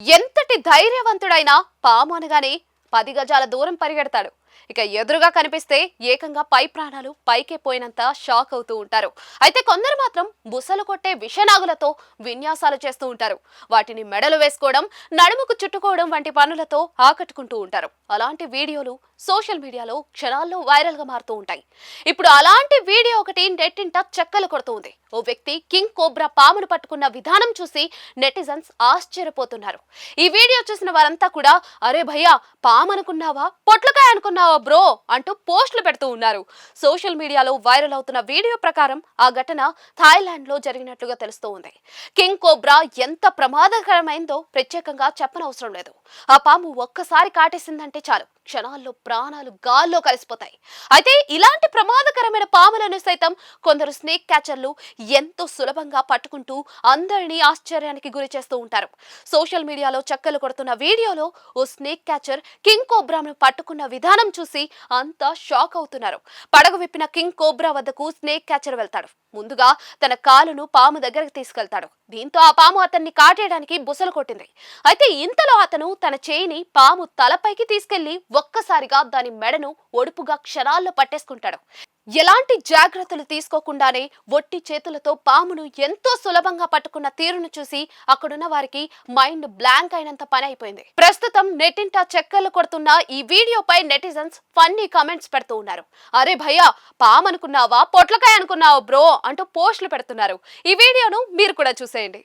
ఎంతటి ధైర్యవంతుడైనా పాము అనగానే పది గజాల దూరం పరిగెడతాడు. ఇక ఎదురుగా కనిపిస్తే ఏకంగా పై ప్రాణాలు పైకే పోయినంత షాక్ అవుతూ ఉంటారు. అయితే కొందరు మాత్రం బుసలు కొట్టే విషనాగులతో విన్యాసాలు చేస్తూ ఉంటారు. వాటిని మెడలు వేసుకోవడం నడుముకు చుట్టుకోవడం వంటి పనులతో ఆకట్టుకుంటూ ఉంటారు. అలాంటి వీడియోలు సోషల్ మీడియాలో క్షణాల్లో వైరల్గా మారుతూ ఉంటాయి. ఇప్పుడు అలాంటి వీడియో ఒకటి నెట్టింట చెక్కలు కొడుతూ ఉంది ఓ వ్యక్తి కింగ్ కోబ్రా పామును పట్టుకున్న విధానం చూసి నెటిజన్స్ ఆశ్చర్యపోతున్నారు. ఈ వీడియో చూసిన వారంతా కూడా అరే భయ్యా పాము అనుకున్నావా పొట్లకాయ అనుకున్నావా? బ్రో అంటూ పోస్టులు పెడుతూ ఉన్నారు. సోషల్ మీడియాలో వైరల్ అవుతున్న వీడియో ప్రకారం ఆ ఘటన థాయిలాండ్లో జరిగినట్లుగా తెలుస్తూ ఉంది. కింగ్ కోబ్రా ఎంత ప్రమాదకరమైందో ప్రత్యేకంగా చెప్పనవసరం లేదు. ఆ పాము ఒక్కసారి కాటేసిందంటే చాలు. క్షణాల్లో ప్రాణాలు గాల్లో కలిసిపోతాయి. అయితే ఇలాంటి ప్రమాదకరమైన పాములను సైతం కొందరు స్నేక్ క్యాచర్లు ఎంతో సులభంగా పట్టుకుంటూ అందరినీ ఆశ్చర్యానికి గురి చేస్తూ ఉంటారు. సోషల్ మీడియాలో చక్కలు కొడుతున్న వీడియోలో ఓ స్నేక్ క్యాచర్ కింగ్ కోబ్రాను పట్టుకున్న విధానం చూసి అంతా షాక్ అవుతున్నారు. పడగ విప్పిన కింగ్ కోబ్రా వద్దకు స్నేక్ క్యాచర్ వెళ్తాడు. ముందుగా తన కాలును పాము దగ్గరకు తీసుకెళ్తాడు. దీంతో ఆ పాము అతన్ని కాటేయడానికి బుసలు కొట్టింది. అయితే ఇంతలో అతను తన చేయిని పాము తలపైకి తీసుకెళ్ళి ఒక్కసారిగా దాని మెడను ఒడుపుగా క్షణాల్లో పట్టేసుకుంటాడు. ఎలాంటి జాగ్రత్తలు తీసుకోకుండానే ఒట్టి చేతులతో పామును ఎంతో సులభంగా పట్టుకున్న తీరును చూసి అక్కడున్న వారికి మైండ్ బ్లాంక్ అయినంత పని అయిపోయింది. ప్రస్తుతం నెట్టింట చెక్కలు కొడుతున్న ఈ వీడియోపై నెటిజన్స్ ఫన్నీ కామెంట్స్ పెడుతూ ఉన్నారు. అరే భయ్యా పాము అనుకున్నావా పొట్లకాయ అనుకున్నావా బ్రో అంటూ పోస్టులు పెడుతున్నారు. ఈ వీడియోను మీరు కూడా చూసేయండి.